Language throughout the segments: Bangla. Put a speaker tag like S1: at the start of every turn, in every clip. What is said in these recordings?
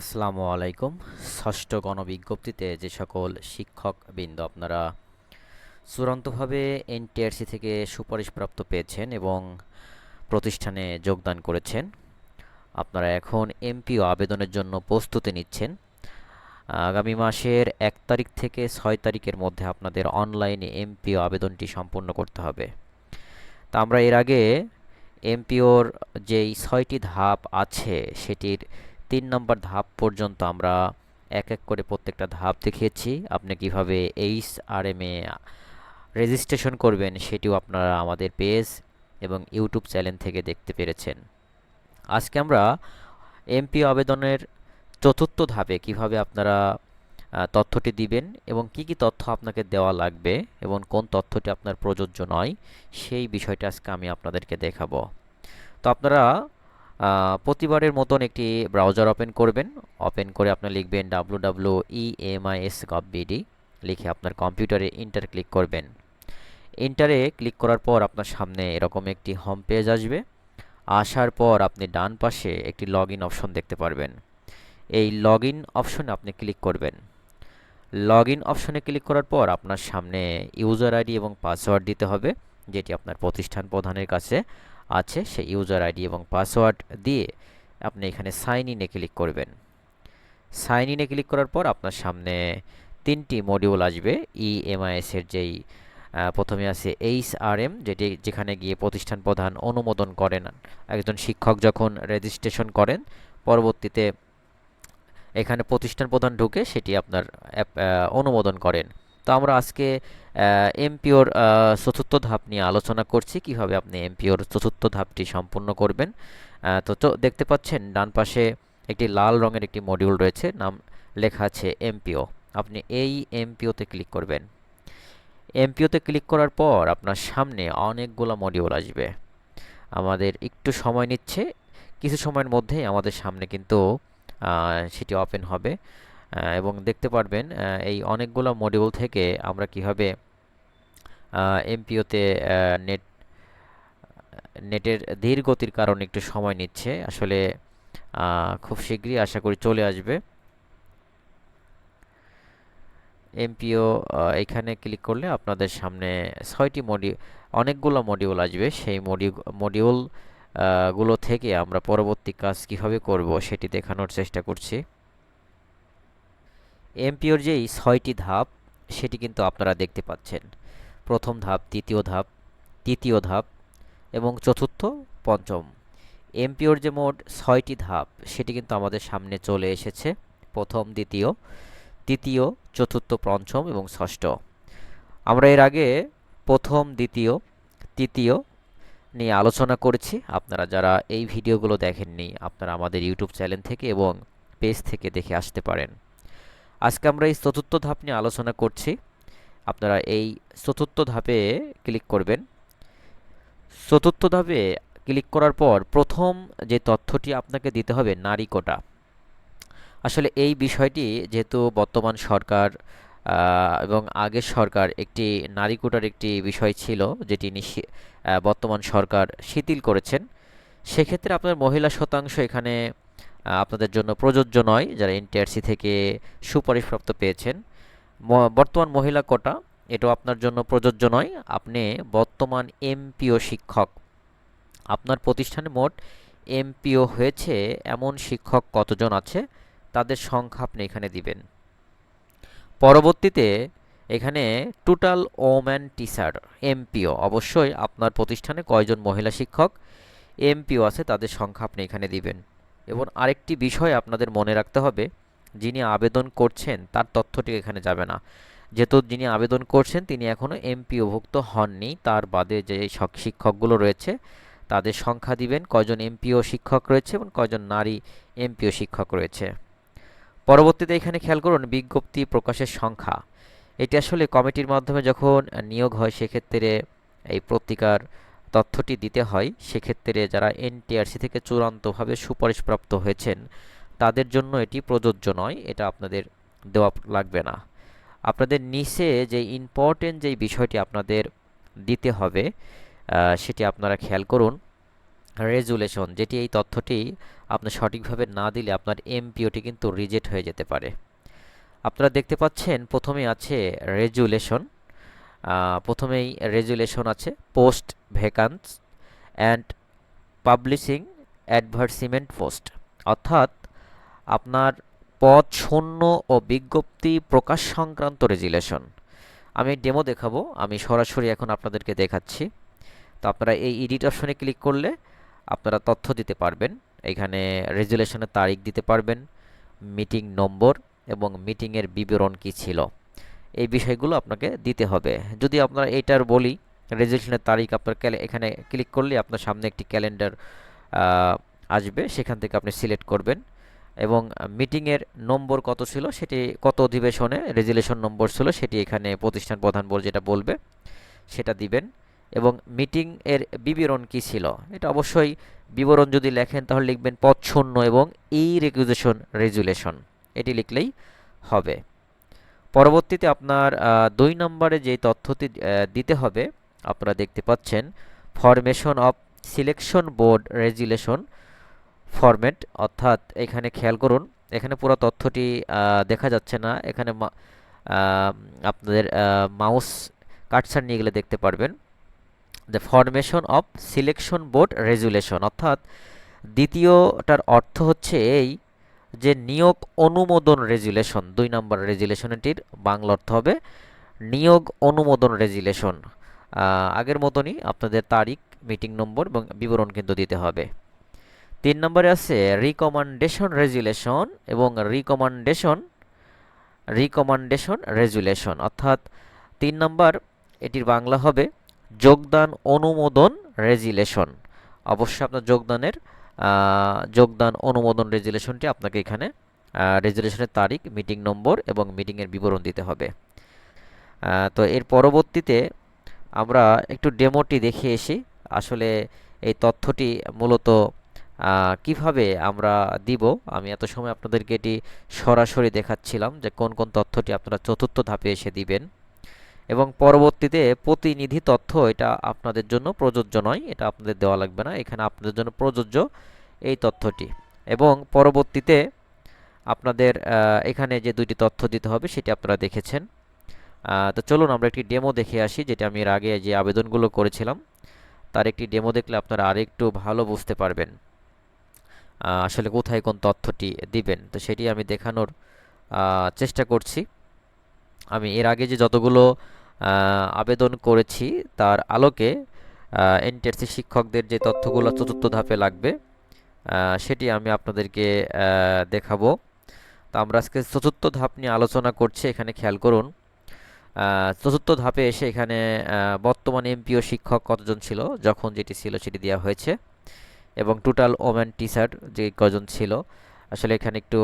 S1: আসসালামু আলাইকুম। ষষ্ঠ গণবিজ্ঞপ্তিতে যে সকল শিক্ষক বৃন্দ আপনারা চূড়ান্তভাবে এনটিআরসি থেকে সুপারিশপ্রাপ্ত পেয়েছেন এবং প্রতিষ্ঠানে যোগদান করেছেন, আপনারা এখন এমপিও আবেদনের জন্য প্রস্তুতি নিচ্ছেন। আগামী মাসের এক তারিখ থেকে ছয় তারিখের মধ্যে আপনাদের অনলাইনে এমপিও আবেদনটি সম্পূর্ণ করতে হবে। তা আমরা এর আগে এমপিওর যেই ছয়টি ধাপ আছে, সেটির তিন নম্বর ধাপ পর্যন্ত আমরা এক এক করে প্রত্যেকটা ধাপ দেখিয়েছি। আপনি কীভাবে H R M A registration করবেন সেটিও আপনারা আমাদের পেজ এবং ইউটিউব চ্যানেল থেকে দেখতে পেরেছেন। আজকে আমরা এমপি আবেদনের চতুর্থ ধাপে কীভাবে আপনারা তথ্যটি দিবেন এবং কি কি তথ্য আপনাকে দেওয়া লাগবে এবং কোন তথ্যটি আপনার প্রযোজ্য নয়, সেই বিষয়টা আজকে আমি আপনাদেরকে দেখাবো। তো আপনারা প্রতিবারের মতন একটি ব্রাউজার ওপেন করবেন। ওপেন করে আপনি লিখবেন W W E M I S gov BD লিখে আপনার কম্পিউটারে ইন্টার ক্লিক করবেন। ইন্টারে ক্লিক করার পর আপনার সামনে এরকম একটি হোম পেজ আসবে। আসার পর আপনি ডান পাশে একটি লগ ইন অপশন দেখতে পারবেন। এই লগ ইন অপশনে আপনি ক্লিক করবেন। লগ ইন অপশনে ক্লিক করার পর আপনার সামনে ইউজার আইডি এবং পাসওয়ার্ড দিতে হবে, যেটি আপনার প্রতিষ্ঠান প্রধানের কাছে। আছে সেই ইউজার আইডি এবং পাসওয়ার্ড দিয়ে আপনি এখানে সাইন ইনে ক্লিক করবেন। সাইন ইনে ক্লিক করার পর আপনার সামনে তিনটি মডিউল আসবে। ইএমআইএস এর যেই প্রথমে আছে এইচ আর এম যেটি যেখানে গিয়ে প্রতিষ্ঠান প্রধান অনুমোদন করেন। একজন শিক্ষক যখন রেজিস্ট্রেশন করেন, পরবর্তীতে এখানে প্রতিষ্ঠান প্রধান ঢুকে সেটি আপনার অনুমোদন করেন। তো আমরা আজকে এমপিওর চতুর্থ ধাপ নিয়ে আলোচনা করছি, কীভাবে আপনি এমপিওর চতুর্থ ধাপটি সম্পূর্ণ করবেন। তো তো দেখতে পাচ্ছেন ডান পাশে একটি লাল রঙের একটি মডিউল রয়েছে, নাম লেখা আছে এমপিও আপনি এই এমপিওতে ক্লিক করবেন। এমপিওতে ক্লিক করার পর আপনার সামনে অনেকগুলো মডিউল আসবে। আমাদের একটু সময় নিচ্ছে, কিছু সময়ের মধ্যেই আমাদের সামনে কিন্তু সেটি ওপেন হবে। এবং দেখতে পারবেন এই অনেকগুলো মডিউল থেকে আমরা কীভাবে এমপিওতে নেট নেটের ধীর গতির কারণে একটু সময় নিচ্ছে। আসলে খুব শীঘ্রই আশা করি চলে আসবে। এমপিও এখানে ক্লিক করলে আপনাদের সামনে ছয়টি মডি অনেকগুলো মডিউল আসবে। সেই মডিউ মডিউলগুলো থেকে আমরা পরবর্তী কাজ কীভাবে করব সেটি দেখানোর চেষ্টা করছি। এমপিওর যেই ছয়টি ধাপ, সেটি কিন্তু আপনারা দেখতে পাচ্ছেন। প্রথম ধাপ, দ্বিতীয় ধাপ, তৃতীয় ধাপ এবং চতুর্থ, পঞ্চম। এমপিওর যে মোট ছয়টি ধাপ, সেটি কিন্তু আমাদের সামনে চলে এসেছে। প্রথম, দ্বিতীয়, তৃতীয়, চতুর্থ, পঞ্চম এবং ষষ্ঠ। আমরা এর আগে প্রথম, দ্বিতীয়, তৃতীয় নিয়ে আলোচনা করেছি। আপনারা যারা এই ভিডিওগুলো দেখেননি, আপনারা আমাদের ইউটিউব চ্যানেল থেকে এবং পেজ থেকে দেখে আসতে পারেন। আজকে আমরা এই চতুর্থ ধাপ নিয়ে আলোচনা করছি। আপনারা এই চতুর্থ ধাপে ক্লিক করবেন। চতুর্থ ধাপে ক্লিক করার পর প্রথম যে তথ্যটি আপনাকে দিতে হবে নারী কোটা। আসলে এই বিষয়টি যেহেতু বর্তমান সরকার এবং আগের সরকার একটি নারী কোটার একটি বিষয় ছিল যেটি বর্তমান সরকার শিথিল করেছেন, সেক্ষেত্রে আপনার মহিলা শতাংশ এখানে আপনাদের জন্য প্রযোজ্য নয়, যারা এনটিআরসি থেকে সুপারিশপ্রাপ্ত পেয়েছেন। বর্তমান মহিলা কোটা, এটাও আপনার জন্য প্রযোজ্য নয়। আপনি বর্তমান এমপিও শিক্ষক। আপনার প্রতিষ্ঠানে মোট এমপিও হয়েছে এমন শিক্ষক কতজন আছে, তাদের সংখ্যা আপনি এখানে দিবেন। পরবর্তীতে এখানে টোটাল ওম্যান টিচার এমপিও অবশ্যই আপনার প্রতিষ্ঠানে কয়জন মহিলা শিক্ষক এমপিও আছে, তাদের সংখ্যা আপনি এখানে দিবেন। এবং আরেকটি বিষয় আপনাদের মনে রাখতে হবে, যিনি আবেদন করছেন তার তথ্যটি এখানে যাবে না। যেহেতু যিনি আবেদন করছেন, তিনি এখনও এমপিওভুক্ত হননি। তার বাদে যে শিক্ষকগুলো রয়েছে, তাদের সংখ্যা দিবেন, কয়জন এমপিও শিক্ষক রয়েছে এবং কয়জন নারী এমপিও শিক্ষক রয়েছে। পরবর্তীতে এখানে খেয়াল করুন, বিজ্ঞপ্তি প্রকাশের সংখ্যা। এটি আসলে কমিটির মাধ্যমে যখন নিয়োগ হয়, সেক্ষেত্রে এই পত্রিকার তথ্যটি দিতে হয়, সেক্ষেত্রে যারা এনটিআরসি থেকে চূড়ান্তভাবে সুপারিশপ্রাপ্ত হয়েছেন, তাদের জন্য এটি প্রযোজ্য নয়, এটা আপনাদের দেওয়া লাগবে না। আপনাদের নিচে যে ইম্পর্টেন্ট যেই বিষয়টি আপনাদের দিতে হবে সেটি আপনারা খেয়াল করুন। রেজুলেশন, যেটি এই তথ্যটি আপনি সঠিকভাবে না দিলে আপনার এমপিওটি কিন্তু রিজেক্ট হয়ে যেতে পারে। আপনারা দেখতে পাচ্ছেন, প্রথমে আছে রেজুলেশন। প্রথমেই রেজুলেশন আছে, post vacancy and publishing advertisement post. অর্থাৎ আপনার পদ শূন্য ও বিজ্ঞপ্তি প্রকাশ সংক্রান্ত রেজুলেশন। আমি ডেমো দেখাবো, আমি সরাসরি এখন আপনাদেরকে দেখাচ্ছি। তো আপনারা এই এডিট অপশনে ক্লিক করলে আপনারা তথ্য দিতে পারবেন। এখানে রেজুলেশনের তারিখ দিতে পারবেন, মিটিং নম্বর এবং মিটিংয়ের বিবরণ কি ছিল। এই বিষয়গুলো আপনাকে দিতে হবে। যদি আপনার এইটার বলি রেজুলেশনের তারিখ আপনার এখানে ক্লিক করলে আপনার সামনে একটি ক্যালেন্ডার আসবে। সেখান থেকে আপনি সিলেক্ট করবেন এবং মিটিংয়ের নম্বর কত ছিল সেটি, কত অধিবেশনে রেজুলেশন নম্বর ছিল সেটি এখানে প্রতিষ্ঠান প্রধান বল যেটা বলবে, সেটা দিবেন। এবং মিটিং এর বিবরণ কি ছিল? এটা অবশ্যই বিবরণ যদি লেখেন তাহলে লিখবেন পদ শূন্য এবং এই রেগুলেশন রেজুলেশন এটি লিখলেই হবে। পরবর্তীতে আপনার দুই নম্বরে যে তথ্যটি দিতে হবে, আপনারা দেখতে পাচ্ছেন formation of selection board resolution format অর্থাৎ এখানে খেয়াল করুন, এখানে পুরো তথ্যটি দেখা যাচ্ছে না, এখানে আপনাদের মাউস কাটসার নিয়ে গেলে দেখতে পারবেন। The formation of selection board resolution অর্থাৎ দ্বিতীয়টার অর্থ হচ্ছে এই যে নিয়োগ অনুমোদন রেজুলেশন, দুই নম্বর রেজুলেশনটির বাংলা অর্থ হবে নিয়োগ অনুমোদন রেজুলেশন। আগের মতনই আপনাদের তারিখ, মিটিং নম্বর এবং বিবরণ কিন্তু দিতে হবে। তিন নম্বরে আছে রিকমান্ডেশন রেজুলেশন এবং রিকমান্ডেশন রিকমান্ডেশন রেজুলেশন। অর্থাৎ তিন নম্বর এটির বাংলা হবে যোগদান অনুমোদন রেজুলেশন। অবশ্যই আপনার যোগদানের যোগদান অনুমোদন রেজুলেশনটি আপনাকে এখানে রেজুলেশনের তারিখ, মিটিং নম্বর এবং মিটিংয়ের বিবরণ দিতে হবে। তো এর পরবর্তীতে আমরা একটু ডেমোটি দেখে এসি। আসলে এই তথ্যটি মূলত কীভাবে আমরা দিব? আমি এত সময় আপনাদেরকে এটি সরাসরি দেখাচ্ছিলাম যে কোন কোন তথ্যটি আপনারা চতুর্থ ধাপে এসে দিবেন। এবং পরবর্তীতে প্রতিনিধি তথ্য এটা আপনাদের জন্য প্রযোজ্য নয়, এটা আপনাদের দেওয়া লাগবে না। এখানে আপনাদের জন্য প্রযোজ্য এই তথ্যটি। এবং পরবর্তীতে আপনাদের এখানে যে দুইটি তথ্য দিতে হবে সেটি আপনারা দেখেছেন। তো চলুন আমরা একটি ডেমো দেখে আসি, যেটা আমি এর আগে যে আবেদনগুলো করেছিলাম, তার একটি ডেমো দেখলে আপনারা আরেকটু ভালো বুঝতে পারবেন আসলে কোথায় কোন তথ্যটি দিবেন। তো সেটি আমি দেখানোর চেষ্টা করছি। আমি এর আগে যে যতগুলো আবেদন করেছি। তার আলোকে এনটিআরসি শিক্ষকদের যে তথ্যগুলো চতুর্থ ধাপে লাগবে সেটি আমি আপনাদেরকে দেখাবো। তো আমরা আজকে চতুর্থ ধাপ নিয়ে আলোচনা করছি, এখানে খেয়াল করুন। চতুর্থ ধাপে এসে এখানে বর্তমান এমপিও শিক্ষক কতজন ছিল, যখন যেটি ছিল সেটি দেওয়া হয়েছে। এবং টোটাল ওম্যান টিচার যে কজন ছিল আসলে এখানে একটু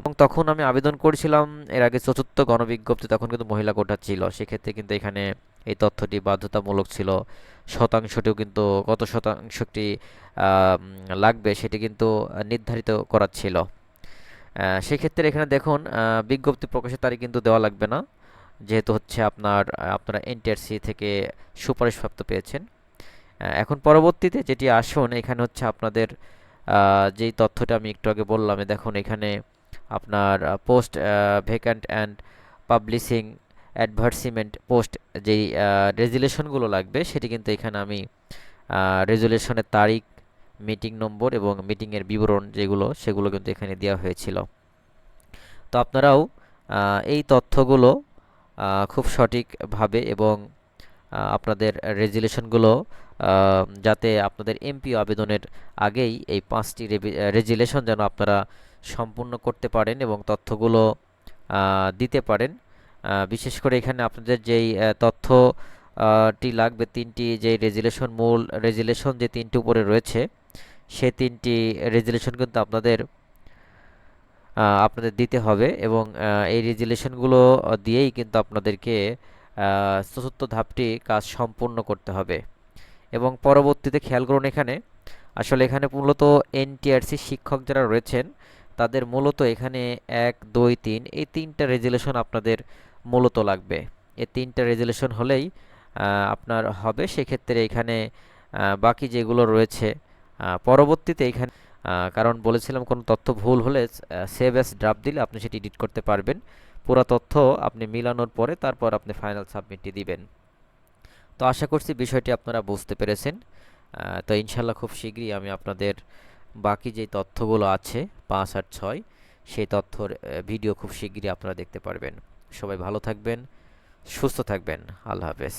S1: এবং তখন আমি আবেদন করেছিলাম, এর আগে চতুর্থ গণবিজ্ঞপ্তি তখন কিন্তু মহিলা কোটা ছিল। সেক্ষেত্রে কিন্তু এখানে এই তথ্যটি বাধ্যতামূলক ছিল। শতাংশটিও কিন্তু, কত শতাংশটি লাগবে সেটি কিন্তু নির্ধারিত করার ছিল। সেক্ষেত্রে এখানে দেখুন বিজ্ঞপ্তি প্রকাশের তারিখ কিন্তু দেওয়া লাগবে না। যেহেতু হচ্ছে আপনার, আপনারা এনটিআরসি থেকে সুপারিশপ্রাপ্ত পেয়েছেন। এখন পরবর্তীতে যেটি আসুন, এখানে হচ্ছে আপনাদের যেই তথ্যটা আমি একটু আগে বললাম দেখুন, এখানে আপনার post vacant and publishing advertisement post যেই রেজুলেশনগুলো লাগবে, সেটি কিন্তু এখানে আমি রেজুলেশনের তারিখ মিটিং নম্বর এবং মিটিংয়ের বিবরণ যেগুলো, সেগুলো কিন্তু এখানে দেওয়া হয়েছিল। তো আপনারাও এই তথ্যগুলো খুব সঠিকভাবে এবং আপনাদের রেজুলেশনগুলো যাতে আপনাদের এমপি আবেদনের আগেই এই পাঁচটি রেজুলেশন যেন আপনারা সম্পূর্ণ করতে পারেন এবং তথ্যগুলো দিতে পারেন। বিশেষ করে এখানে আপনাদের যেই তথ্যটি লাগবে, তিনটি যে রেজুলেশন মূল রেজুলেশন যে তিনটি উপরে রয়েছে, সে তিনটি রেজুলেশন কিন্তু আপনাদের আপনাদের দিতে হবে এবং এই রেজুলেশনগুলো দিয়েই কিন্তু আপনাদেরকে চতুর্থ ধাপটি কাজ সম্পূর্ণ করতে হবে। এবং পরবর্তীতে খেয়াল করুন এখানে, আসলে এখানে মূলত এনটিআরসি শিক্ষক যারা রয়েছেন, তাদের মূলত এখানে এক, দুই, তিন, এই তিনটা রেজুলেশন আপনাদের মূলত লাগবে। এই তিনটা রেজুলেশন হলেই আপনার হবে সেক্ষেত্রে এখানে বাকি যেগুলো রয়েছে পরবর্তীতে এখানে কারণ বলেছিলাম কোনো তথ্য ভুল হলে সেভ অ্যাজ ড্রাফট দিলে আপনি সেটি এডিট করতে পারবেন। পুরো তথ্য আপনি মিলানোর পরে তারপর আপনি ফাইনাল সাবমিটটি দিবেন। তো আশা করছি বিষয়টি আপনারা বুঝতে পেরেছেন। তো ইনশাল্লাহ খুব শীঘ্রই আমি আপনাদের বাকি যে তথ্যগুলো আছে, পাঁচ আর ছয়, সেই তথ্যর ভিডিও খুব শীঘ্রই আপনারা দেখতে পারবেন। সবাই ভালো থাকবেন, সুস্থ থাকবেন। আল্লাহ হাফেজ।